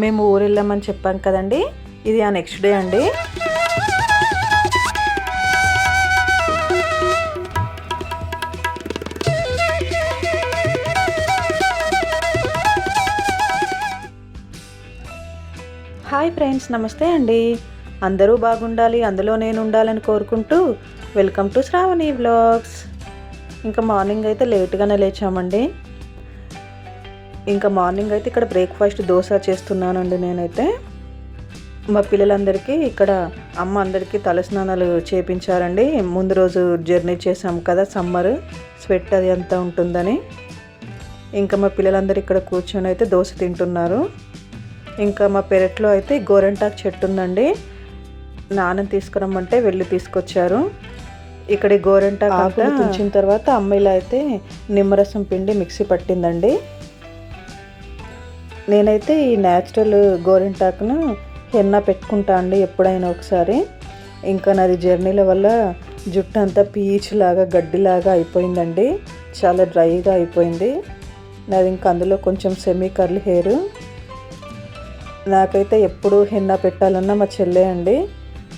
మేము ఊరు వెళ్ళామని చెప్పాం కదండి. ఇది ఆ నెక్స్ట్ డే అండి. హాయ్ ఫ్రెండ్స్ నమస్తే అండి. అందరూ బాగుండాలి అందులో నేను ఉండాలని కోరుకుంటూ వెల్కమ్ టు శ్రావణి బ్లాగ్స్ ఇంకా మార్నింగ్ అయితే లేట్గానే లేచామండి. ఇంకా మార్నింగ్ అయితే ఇక్కడ బ్రేక్ఫాస్ట్ దోశ చేస్తున్నానండి నేనైతే. మా పిల్లలందరికీ ఇక్కడ అమ్మ అందరికీ తలస్నానాలు చేపించారండి. ముందు రోజు జర్నీ చేసాం కదా సమ్మర్ స్వెట్ అది అంతా ఉంటుందని. ఇంకా మా పిల్లలందరూ ఇక్కడ కూర్చొని అయితే దోశ తింటున్నారు. ఇంకా మా పెరట్లో అయితే గోరెంటాకు చెట్టు ఉందండి. నాన్న తీసుకురమ్మంటే వెళ్ళి తీసుకొచ్చారు. ఇక్కడ గోరెంటాకు అంతా తుంచిన తర్వాత అమ్మాయిలు అయితే నిమ్మరసం పిండి మిక్సీ పట్టిందండి. నేనైతే ఈ న్యాచురల్ గోరింటాకును హెన్నా పెట్టుకుంటా అండి ఎప్పుడైనా ఒకసారి. ఇంకా నాది జర్నీల వల్ల జుట్టు అంతా పీచ్ లాగా గడ్డిలాగా అయిపోయిందండి. చాలా డ్రైగా అయిపోయింది. నాది ఇంకా అందులో కొంచెం సెమీ కర్లీ హెయిర్ నాకైతే ఎప్పుడు హెన్నా పెట్టాలన్నా మా చెల్లె అండి.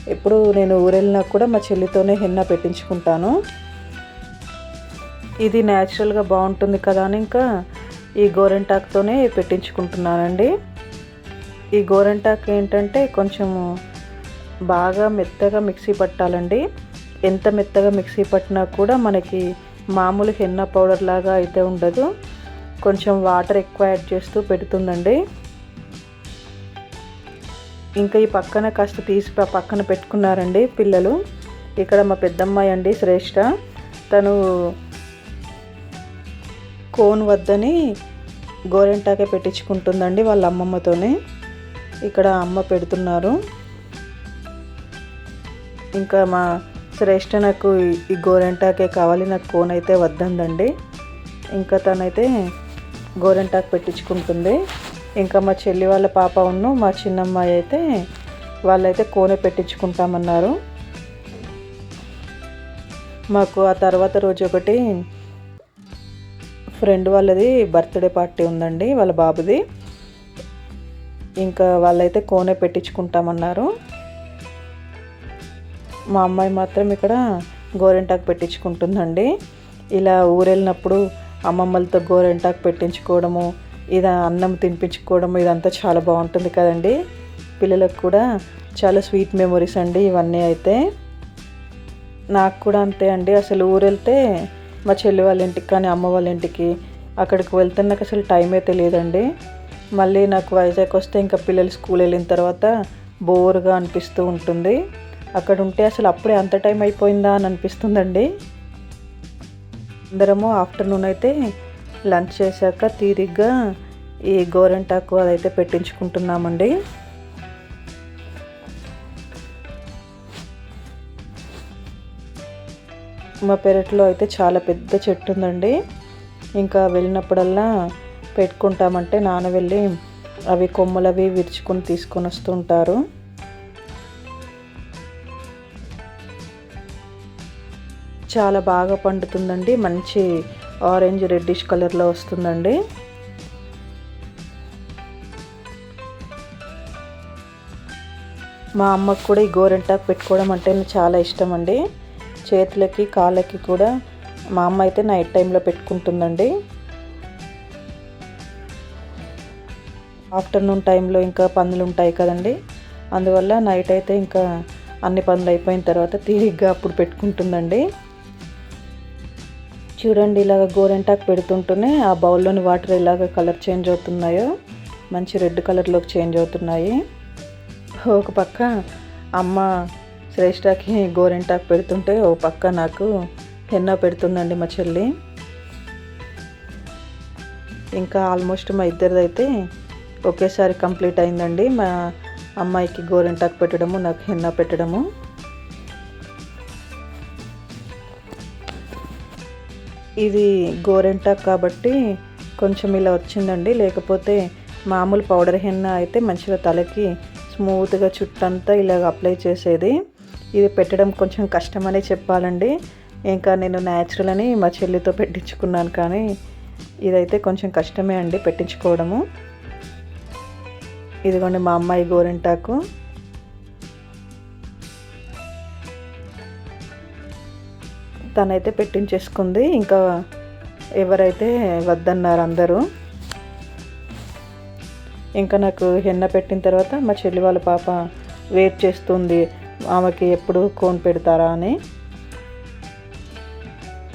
ఎప్పుడు నేను ఊరెళ్ళినా కూడా మా చెల్లితోనే హెన్నా పెట్టించుకుంటాను. ఇది న్యాచురల్గా బాగుంటుంది కదా అని ఇంకా ఈ గోరెంటాక్తోనే పెట్టించుకుంటున్నానండి. ఈ గోరెంటాక్ ఏంటంటే కొంచెము బాగా మెత్తగా మిక్సీ పట్టాలండి. ఎంత మెత్తగా మిక్సీ పట్టినా కూడా మనకి మామూలు హెన్న పౌడర్ లాగా అయితే ఉండదు. కొంచెం వాటర్ ఎక్కువ యాడ్ చేస్తూ పెడుతుందండి. ఇంకా ఈ పక్కన కాస్త తీసి పక్కన పెట్టుకున్నారండి పిల్లలు. ఇక్కడ మా పెద్దమ్మాయి అండి శ్రేష్ఠ తను కోన్ వద్దని గోరెంటాకే పెట్టించుకుంటుందండి వాళ్ళ అమ్మమ్మతోనే. ఇక్కడ అమ్మ పెడుతున్నారు. ఇంకా మా శ్రేష్ఠ నాకు ఈ- గోరెంటాకే కావాలి నాకు కోన్ అయితే వద్దందండి. ఇంకా తనైతే గోరెంటాకు పెట్టించుకుంటుంది. ఇంకా మా చెల్లి వాళ్ళ పాప ఉన్ను మా చిన్నమ్మాయి అయితే వాళ్ళైతే కోనే పెట్టించుకుంటామన్నారు. మాకు ఆ తర్వాత రోజు ఒకటి ఫ్రెండ్ వాళ్ళది బర్త్డే పార్టీ ఉందండి వాళ్ళ బాబుది. ఇంకా వాళ్ళైతే కోనే పెట్టించుకుంటామన్నారు. మా అమ్మాయి మాత్రం ఇక్కడ గోరెంటాకు పెట్టించుకుంటుందండి. ఇలా ఊరెళ్ళినప్పుడు అమ్మమ్మలతో గోరెంటాకు పెట్టించుకోవడము ఇది అన్నం తినిపించుకోవడము ఇదంతా చాలా బాగుంటుంది కదండి. పిల్లలకు కూడా చాలా స్వీట్ మెమొరీస్ అండి ఇవన్నీ అయితే. నాకు కూడా అంతే అండి. అసలు ఊరెళ్తే మా చెల్లి వాళ్ళ ఇంటికి కానీ అమ్మ వాళ్ళ ఇంటికి అక్కడికి వెళ్తే నాకు అసలు టైమే తెలియదండి. మళ్ళీ నాకు వైజాగ్ వస్తే ఇంకా పిల్లలు స్కూల్ వెళ్ళిన తర్వాత బోర్గా అనిపిస్తూ ఉంటుంది. అక్కడ ఉంటే అసలు అప్పుడే అంత టైం అయిపోయిందా అని అనిపిస్తుందండి. అందరము ఆఫ్టర్నూన్ అయితే లంచ్ చేశాక తీరిగ్గా ఈ గోరెంటాకు అదైతే పెట్టించుకుంటున్నామండి. మా పెరట్లో అయితే చాలా పెద్ద చెట్టు ఉందండి. ఇంకా వెళ్ళినప్పుడల్లా పెట్టుకుంటామంటే నాన్న వెళ్ళి అవి కొమ్మలు అవి విరుచుకొని తీసుకొని వస్తుంటారు చాలా బాగా పండుతుందండి. మంచి ఆరెంజ్ రెడ్డిష్ కలర్లో వస్తుందండి. మా అమ్మకు కూడా ఈ గోరెంటాకు పెట్టుకోవడం అంటే చాలా ఇష్టం అండి చేతులకి కాళ్ళకి కూడా మా అమ్మ అయితే నైట్ టైంలో పెట్టుకుంటుందండి. ఆఫ్టర్నూన్ టైంలో ఇంకా పనులు ఉంటాయి కదండి. అందువల్ల నైట్ అయితే ఇంకా అన్ని పనులు అయిపోయిన తర్వాత తీరిగ్గా అప్పుడు పెట్టుకుంటుందండి. చూడండి ఇలాగ గోరెంటాకు పెడుతుంటూనే ఆ బౌల్లోని వాటర్ ఎలాగ కలర్ చేంజ్ అవుతున్నాయో మంచి రెడ్ కలర్లోకి చేంజ్ అవుతున్నాయి. ఒక పక్క అమ్మ శ్రేష్ఠకి గోరెంటాకు పెడుతుంటే ఓ పక్క నాకు హెన్న పెడుతుందండి మా చెల్లి. ఇంకా ఆల్మోస్ట్ మా ఇద్దరిదైతే ఒకేసారి కంప్లీట్ అయిందండి. మా అమ్మాయికి గోరెంటాకు పెట్టడము నాకు హెన్న పెట్టడము. ఇది గోరెంటాక్ కాబట్టి కొంచెం ఇలా వచ్చిందండి. లేకపోతే మామూలు పౌడర్ హెన్న అయితే మంచిగా తలకి స్మూత్గా చుట్టంతా ఇలాగ అప్లై చేసేది. ఇది పెట్టడం కొంచెం కష్టమనే చెప్పాలండి. ఇంకా నేను న్యాచురల్ అని మా చెల్లితో పెట్టించుకున్నాను కానీ ఇదైతే కొంచెం కష్టమే అండి పెట్టించుకోవడము. ఇదిగోండి మా అమ్మాయి గోరింటాకు. తనైతే పెట్టించేసుకుంది. ఇంకా ఎవరైతే వద్దన్నారు అందరూ. ఇంకా నాకు హెన్న పెట్టిన తర్వాత మా చెల్లి వాళ్ళ పాప వెయిట్ చేస్తుంది. ఆమెకి ఎప్పుడు కోన్ పెడతారా అని.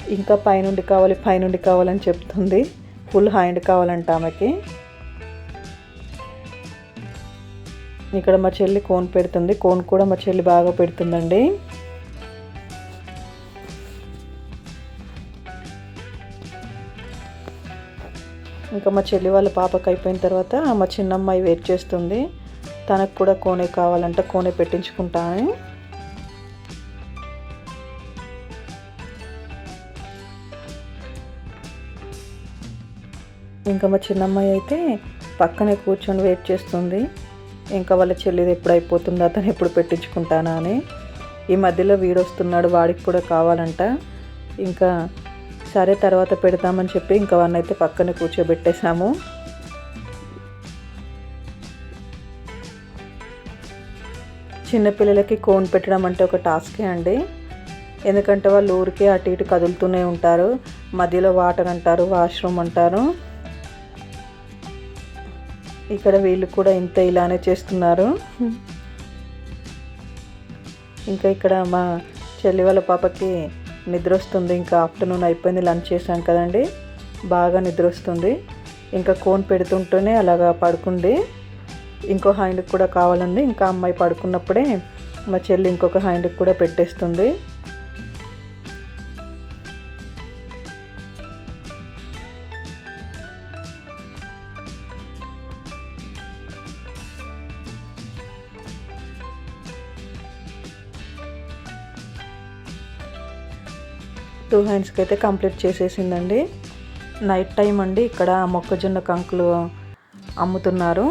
ఇంకా పైనుండి కావాలి పైనుండి కావాలని చెప్తుంది. ఫుల్ హ్యాండ్ కావాలంట ఆమెకి. ఇక్కడ మా చెల్లి కోన్ పెడుతుంది. కోన్ కూడా మా చెల్లి బాగా పెడుతుందండి. ఇంకా మా చెల్లి వాళ్ళ పాపకి అయిపోయిన తర్వాత మా చిన్నమ్మాయి వెయిట్ చేస్తుంది. తనకు కూడా కోనే కావాలంటే కోనే పెట్టించుకుంటాను. ఇంకా మా చిన్నమ్మాయి అయితే పక్కనే కూర్చొని వెయిట్ చేస్తుంది. ఇంకా వాళ్ళ చెల్లిది ఎప్పుడు అయిపోతుందో అతను ఎప్పుడు పెట్టించుకుంటానా అని. ఈ మధ్యలో వీడొస్తున్నాడు వాడికి కూడా కావాలంట. ఇంకా సరే తర్వాత పెడతామని చెప్పి ఇంకా వాడిని అయితే పక్కన కూర్చోబెట్టేశాము. చిన్నపిల్లలకి కోన్ పెట్టడం అంటే ఒక టాస్కే అండి. ఎందుకంటే వాళ్ళు ఊరికే అటు ఇటు కదులుతూనే ఉంటారు. మధ్యలో వాటర్ అంటారు వాష్రూమ్ అంటారు. ఇక్కడ వీళ్ళు కూడా ఇంత ఇలానే చేస్తున్నారు. ఇంకా ఇక్కడ మా చెల్లి వాళ్ళ పాపకి నిద్ర వస్తుంది. ఇంకా ఆఫ్టర్నూన్ అయిపోయింది లంచ్ చేశాం కదండి. బాగా నిద్ర వస్తుంది. ఇంకా కోన్ పెడుతుంటేనే అలాగా పడుకుంది. ఇంకో హ్యాండ్కి కూడా కావాలండి ఇంకా అమ్మాయి పడుకున్నప్పుడే మా చెల్లి ఇంకొక హ్యాండ్కి కూడా పెట్టేస్తుంది. టూ హ్యాండ్స్కి అయితే కంప్లీట్ చేసేసిందండి. నైట్ టైం అండి. ఇక్కడ మొక్కజొన్న కంకులు అమ్ముతున్నారు.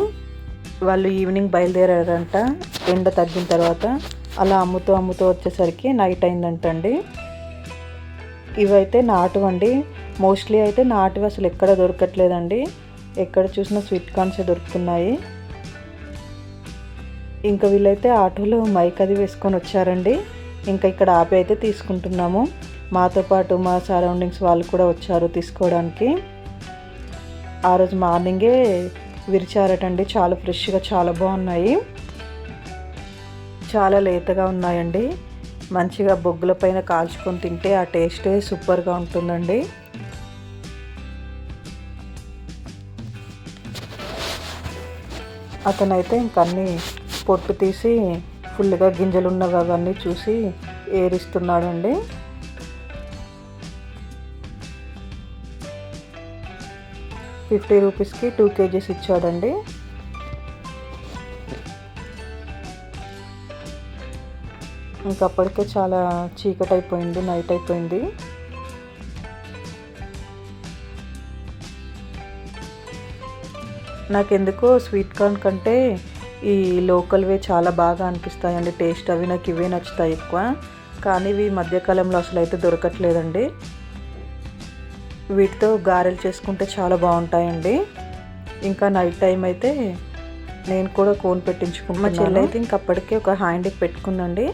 వాళ్ళు ఈవినింగ్ బయలుదేరారంట. ఎండ తగ్గిన తర్వాత అలా అమ్ముతూ అమ్ముతూ వచ్చేసరికి నైట్ అయిందంటండి. ఇవైతే నాటు అండి మోస్ట్లీ అయితే నాటువి అసలు ఎక్కడ దొరకట్లేదండి. ఎక్కడ చూసినా స్వీట్ కార్న్సే దొరుకుతున్నాయి. ఇంకా వీళ్ళైతే ఆటోలో మైక్ అది వేసుకొని వచ్చారండి. ఇంకా ఇక్కడ ఆపి అయితే తీసుకుంటున్నాము. మాతో పాటు మా సరౌండింగ్స్ వాళ్ళు కూడా వచ్చారు తీసుకోవడానికి. ఆ రోజు మార్నింగే విరిచారటండి చాలా ఫ్రెష్గా చాలా బాగున్నాయి. చాలా లేతగా ఉన్నాయండి. మంచిగా బొగ్గుల పైన కాల్చుకొని తింటే ఆ టేస్టే సూపర్గా ఉంటుందండి. అతనైతే ఇంకన్నీ పొట్టు తీసి ఫుల్గా గింజలు ఉన్నవి అవన్నీ చూసి ఏరిస్తున్నాడండి. ఫిఫ్టీ రూపీస్కి టూ కేజీస్ ఇచ్చాడండి. ఇంకప్పటికే చాలా చీకటి అయిపోయింది నైట్ అయిపోయింది. నాకెందుకో స్వీట్ కార్న్ కంటే ఈ లోకల్వే చాలా బాగా అనిపిస్తాయండి టేస్ట్ అవి నాకు ఇవే నచ్చుతాయి ఎక్కువ. కానీ ఇవి మధ్యకాలంలో అసలు అయితే దొరకట్లేదండి. వీటితో గారెలు చేసుకుంటే చాలా బాగుంటాయండి. ఇంకా నైట్ టైం అయితే నేను కూడా కోన్ పెట్టించుకున్నాను మా చెల్లి అయితే ఇంక అప్పటికే ఒక హ్యాండ్కి పెట్టుకుందండి.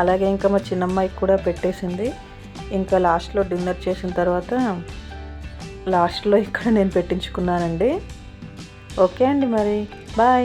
అలాగే ఇంకా మా చిన్నమ్మాయికి కూడా పెట్టేసింది. ఇంకా లాస్ట్లో డిన్నర్ చేసిన తర్వాత లాస్ట్లో ఇక్కడ నేను పెట్టించుకున్నానండి. ఓకే అండి మరి. బాయ్.